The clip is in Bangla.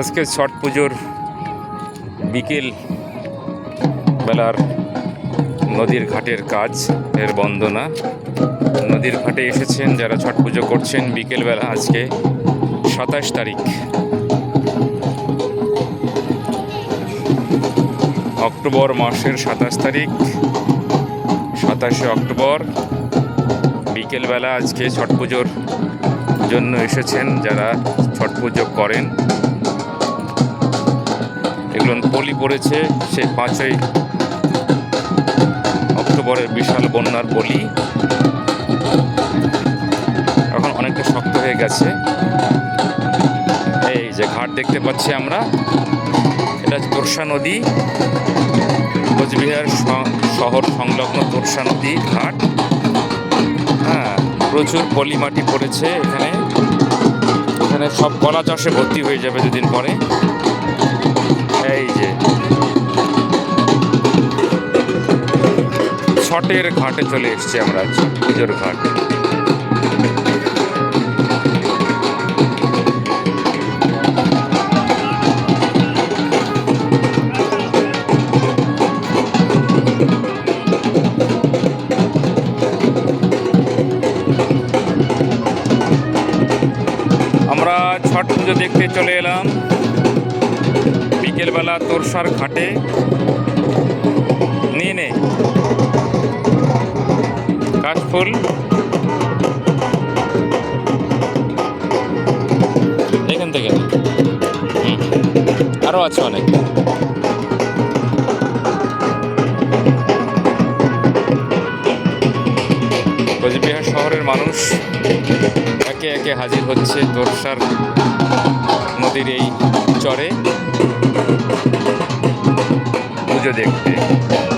আজকে ছট পুজোর বিকেল বেলার নদীর ঘাটের কাজ, এর বন্দনা। নদীর ঘাটে এসেছেন যারা ছট পুজো করছেন বিকেলবেলা আজকে সাতাশ তারিখ। অক্টোবর মাসের সাতাশ তারিখ, সাতাশে অক্টোবর। বিকেলবেলা আজকে ছট পুজোর জন্য এসেছেন যারা ছট পুজো করেন। এগুলো পলি পড়েছে, সে পাঁচই অক্টোবরের বিশাল বন্যার পলি এখন অনেকটা শক্ত হয়ে গেছে। এই যে ঘাট দেখতে পাচ্ছি আমরা, এটা তোরসা নদী। কোচবিহার শহর সংলগ্ন তোরসা নদী ঘাট। হ্যাঁ প্রচুর পলি মাটি পড়েছে এখানে। এখানে সব কলা চাষে ভর্তি হয়ে যাবে দুদিন পরে। এই যে। ছটের ঘাটে চলে এসেছি আমরা পুজোর ঘাট। আমরা ছট পুজো দেখতে চলে এলাম। বিকেলবেলা তোরসার ঘাটে নিয়ে নে কাশফুল এখান থেকে নে। হুম। আরও আছে অনেক কোচবিহার শহরের মানুষ একে একে হাজির হচ্ছে তোরসার নদীর এই চরে পুজো দেখতে